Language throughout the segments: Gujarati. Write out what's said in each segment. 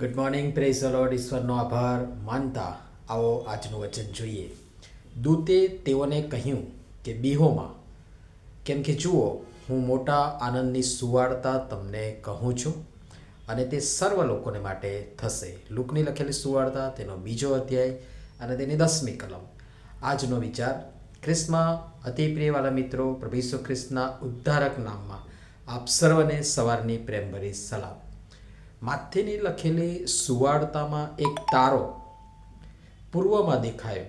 ગુડ મોર્નિંગ પ્રેઝ લોર્ડ ઈશ્વરનો આભાર. માનતા, આવો આજનું વચન જોઈએ. દૂતે તેઓને કહ્યું કે, બીહોમાં, કેમ કે જુઓ, હું મોટા આનંદની સુવાર્તા તમને કહું છું અને તે સર્વ લોકોને માટે થશે. લુકની લખેલી સુવાર્તા, તેનો બીજો અધ્યાય અને તેની દસમી કલમ. આજનો વિચાર, ખ્રિસ્તમાં અતિ પ્રિયવાલા મિત્રો, પ્રભુ ઈસુ ખ્રિસ્તના ઉદ્ધારક નામમાં આપ સર્વને સવારની પ્રેમભરી સલામ. માથેની લખેલી સુવાળતામાં એક તારો પૂર્વમાં દેખાયો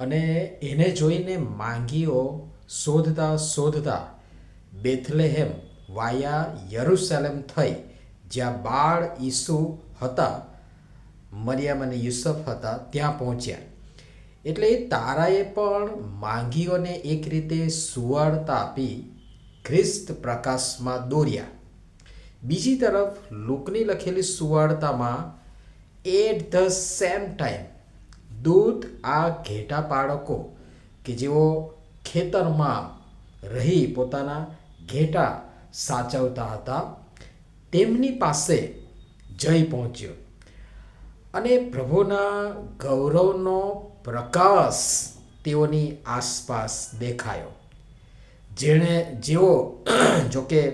અને એને જોઈને માંગીઓ, શોધતા શોધતા બેથલેહેમ વાયા યરુસલેમ થઈ, જ્યાં બાળ ઈસુ હતા, મરિયમ અને યુસફ હતા, ત્યાં પહોંચ્યા. એટલે એ તારાએ પણ માંગીઓને એક રીતે સુવાળતા આપી, ખ્રિસ્ત પ્રકાશમાં દોર્યા. બીજી તરફ લુકની લખેલી સુવાર્તામાં એટ ધ સેમ ટાઈમ, દૂધ આ ઘેટા બાળકો કે જેઓ ખેતરમાં રહી પોતાના ઘેટા સાચવતા હતા, તેમની પાસે જઈ પહોંચ્યો. અને પ્રભુના ગૌરવનો પ્રકાશ તેઓની આસપાસ દેખાયો. જેણે, જેઓ, જોકે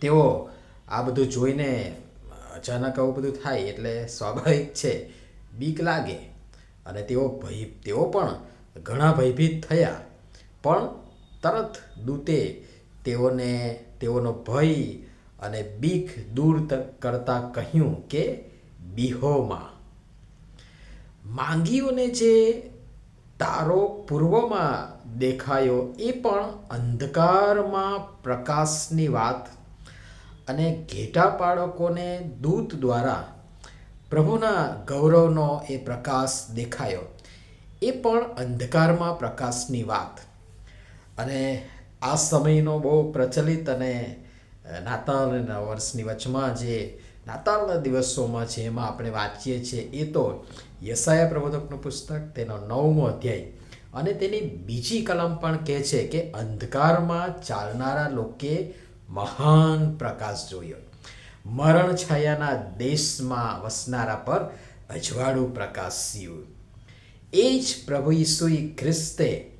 તેઓ આ બધું જોઈને અચાનક આવું બધું થાય એટલે સ્વાભાવિક છે. બીક લાગે. અને તેઓ ભય, તેઓ પણ ઘણા ભયભીત થયા. પણ તરત દૂતે તેઓને, તેઓનો ભય અને બીક દૂર કરતાં કહ્યું કે, બીહોમાં. માંગીઓને જે તારો પૂર્વમાં દેખાયો એ પણ અંધકારમાં પ્રકાશની વાત અને ઘેટા પાળકોને દૂત દ્વારા પ્રભુના ગૌરવનો એ પ્રકાશ દેખાયો. એ પણ અંધકારમાં પ્રકાશની વાત. અને આ સમયનો બહુ પ્રચલિત અને નાતાલના વર્ષની વચમાં જે નાતાલના દિવસોમાં છે એમાં આપણે વાંચીએ છીએ એ તો યસાયા પ્રબોધકનું પુસ્તક, તેનો નવમો અધ્યાય. અને તેની બીજી કલમ પણ કહે છે કે અંધકારમાં ચાલનારા લોકે મહાન પ્રકાશ જોયો મરણ છાયાના દેશમાં વસનારા પર અજવાળું પ્રકાશ્યું એ જ પ્રભુ ઈસુઈ ખ્રિસ્તે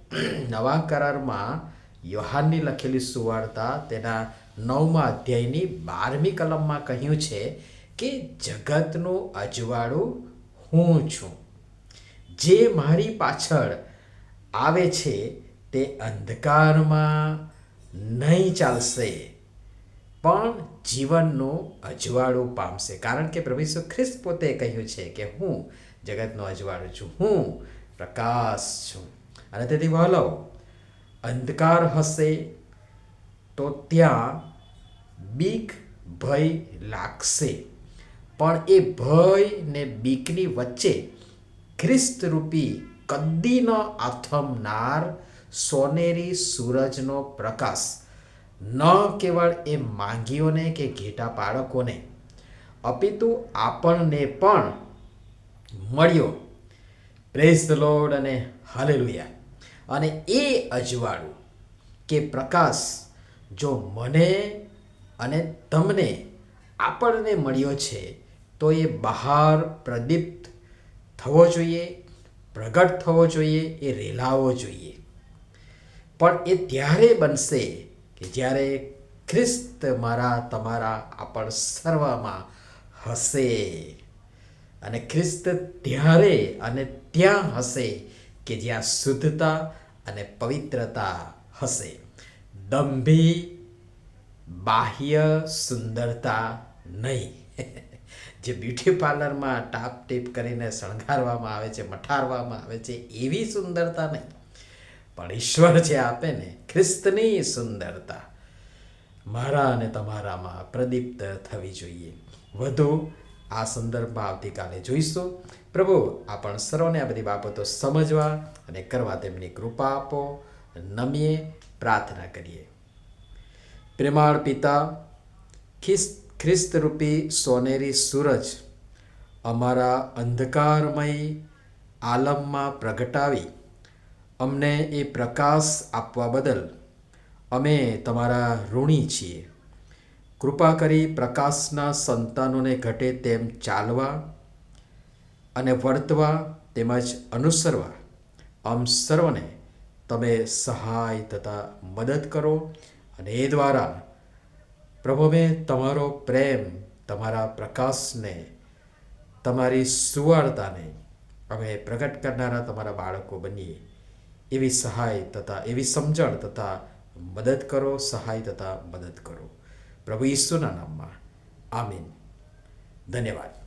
નવા કરારમાં યોહાનની લખેલી સુવાર્તા તેના નવમા અધ્યાયની બારમી કલમમાં કહ્યું છે કે, જગતનું અજવાળું હું છું. જે મારી પાછળ આવે છે તે અંધકારમાં નહીં ચાલશે. પણ જીવનનો અજવાળો પામશે કારણ કે પ્રભુ ખ્રિસ્ત પોતે કહ્યું છે કે હું જગતનો અજવાળો છું. હું પ્રકાશ છું. અને તેથી વહલો અંધકાર હશે તો ત્યાં બીક ભય લાગશે. પણ એ ભય ને બીકની વચ્ચે ખ્રિસ્ત રૂપી કદી આથમનાર સોનેરી સૂરજનો પ્રકાશ. ન કેવળ એ માંગીઓને કે ઘેટા બાળકોને, અપિતુ આપણને પણ મળ્યો. પ્રેસ ધ લોર્ડ અને હાલેલુયા અને એ અજવાળું કે પ્રકાશ જો મને અને તમને આપણને મળ્યો છે, તો એ બહાર પ્રદીપ્ત થવો જોઈએ, પ્રગટ થવો જોઈએ, એ રેલાવો જોઈએ. પણ એ ત્યારે બનશે કે જ્યારે ખ્રિસ્ત મારા તમારા આપણ સર્વમાં હશે અને ખ્રિસ્ત ત્યારે અને ત્યાં હશે કે જ્યાં શુદ્ધતા અને પવિત્રતા હશે. દંભી બાહ્ય સુંદરતા નહીં. જે બ્યુટી પાર્લરમાં ટાપ ટીપ કરીને શણગારવામાં આવે છે, મઠારવામાં આવે છે, એવી સુંદરતા નહીં. પણ ઈશ્વર જે આપે ને, ખ્રિસ્તની સુંદરતા. મારા અને તમારામાં પ્રદીપ્ત થવી જોઈએ. વધુ આ સંદર્ભમાં આવતીકાલે જોઈશું. પ્રભુ, આપણ સર્વને આ બધી બાબતો સમજવા અને કરવા તેમની કૃપા આપો. નમીએ પ્રાર્થના કરીએ. પ્રેમાળ પિતા, ખ્રિસ્ત, ખ્રિસ્તરૂપી સોનેરી સૂરજ અમારા અંધકારમય આલમમાં પ્રગટાવી અમને એ પ્રકાશ આપવા બદલ અમે તમારા ઋણી છીએ. કૃપા કરી પ્રકાશના સંતાનોને ઘટે તેમ ચાલવા અને વર્તવા તેમજ અનુસરવા. આમ સર્વને તમે સહાય તથા મદદ કરો અને એ દ્વારા પ્રભુ અમે તમારો પ્રેમ, તમારા પ્રકાશને, તમારી સુવાર્તાને અમે પ્રગટ કરનારા તમારા બાળકો બનીએ. એવી સહાય તથા એવી સમજણ તથા મદદ કરો, સહાય તથા મદદ કરો. પ્રભુ ઈસુના નામમાં. આમીન. ધન્યવાદ.